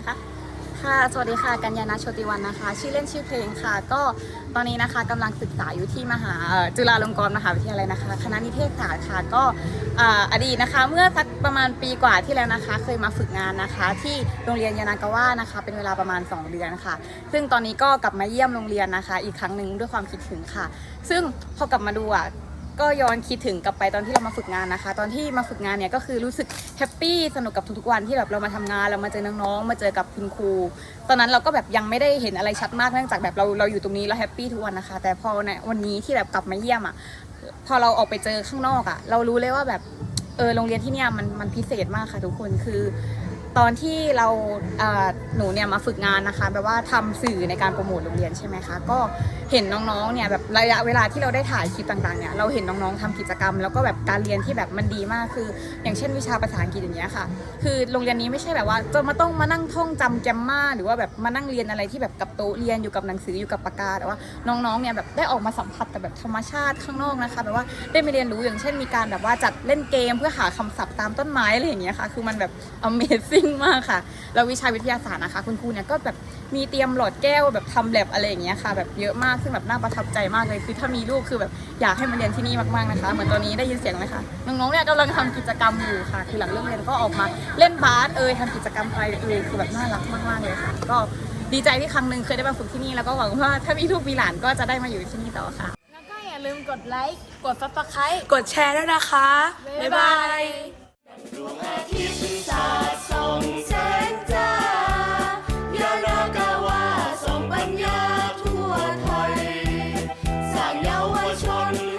นะคะ ค่ะ สวัสดีค่ะ กัญญาณโชติวันนะคะ ชื่อเล่นชื่อเพลงค่ะ ก็ตอนนี้นะคะกำลังศึกษาอยู่ที่มหาจุฬาลงกรณ์มหาวิทยาลัยนะคะ คณะนิเทศศาสตร์ค่ะ ก็อ่าอดีตนะคะ เมื่อสักประมาณปีกว่าที่แล้วนะคะ เคยมาฝึกงานนะคะ ที่โรงเรียนยานากาวะนะคะ เป็นเวลาประมาณ 2 เดือนค่ะ ซึ่งตอนนี้ก็กลับมาเยี่ยมโรงเรียนนะคะ อีกครั้งหนึ่งด้วยความคิดถึงค่ะ ซึ่งพอกลับมาดูอะ ก็ย้อนคิดถึงกลับไปตอนที่เรามาฝึกงานนะคะ ตอนที่มาฝึกงานเนี่ยก็คือรู้สึกแฮปปี้สนุกกับทุกๆวันที่แบบเรามาทำงานเรามาเจอน้องๆมาเจอกับคุณครู ตอนนั้นเราก็แบบยังไม่ได้เห็นอะไรชัดมากเนื่องจากแบบเราเราอยู่ตรงนี้เราแฮปปี้ทุกวันนะคะ แต่พอในวันนี้ที่แบบกลับมาเยี่ยมอะพอเราออกไปเจอข้างนอกอะ เรารู้เลยว่าแบบเออโรงเรียนที่เนี่ยมันมันพิเศษมากค่ะทุกคนคือ ตอนที่เราเหนูเนี่ยมาฝึกงานนะคะแบบว่าทำสื่อในการโปรโมทโรงเรียนใช่ไหมคะก็เห็นน้องๆเนี่ยแบบระยะเวลาที่เราได้ถ่ายคลิปต่างๆเนี่ยเราเห็นน้องๆทำกิจกรรม แล้วก็แบบการเรียนที่แบบมันดีมากคือ อย่างเช่นวิชาภาษาอังกฤษอย่างเงี้ยค่ะ คือโรงเรียนนี้ไม่ใช่แบบว่าจะมาต้องมานั่งท่องจำแกมมาหรือว่าแบบมานั่งเรียนอะไรที่แบบกับโต๊ะเรียนอยู่กับหนังสืออยู่กับปากกาแต่ว่าน้องๆเนี่ยแบบได้ออกมาสัมผัสแต่แบบธรรมชาติข้างนอกนะคะแบบว่าได้มาเรียนรู้อย่างเช่นมีการแบบว่าจัดเล่นเกมเพื่อหาคำศัพท์ตามต้นไม้อะไรอย่างเงี้ยค่ะคือมันแบบ Amazing มากค่ะ แล้ววิชาวิทยาศาสตร์นะคะ คุณครูเนี่ยก็แบบมีเตรียมหลอดแก้วแบบทำแลบอะไรอย่างเงี้ยค่ะแบบเยอะมากซึ่งแบบน่าประทับใจมากเลยคือถ้ามีลูกคือแบบอยากให้มาเรียนที่นี่มากๆนะคะ เหมือนตอนนี้ได้ยินเสียงไหมคะน้องๆเนี่ยกำลังทำกิจกรรมอยู่ค่ะ คือหลังเลิกเรียนก็ออกมาเล่นบาสเอยทำกิจกรรมอะไรเอยคือแบบน่ารักมากๆเลยค่ะ ก็ดีใจที่ครั้งหนึ่งเคยได้มาฝึกที่นี่แล้วก็หวังว่าถ้ามีลูกมีหลานก็จะได้มาอยู่ที่นี่ต่อค่ะ แล้วก็อย่าลืมกดไลค์กด subscribe กดแชร์ด้วยนะคะ บ๊ายบายบ๊ายบาย Charlie.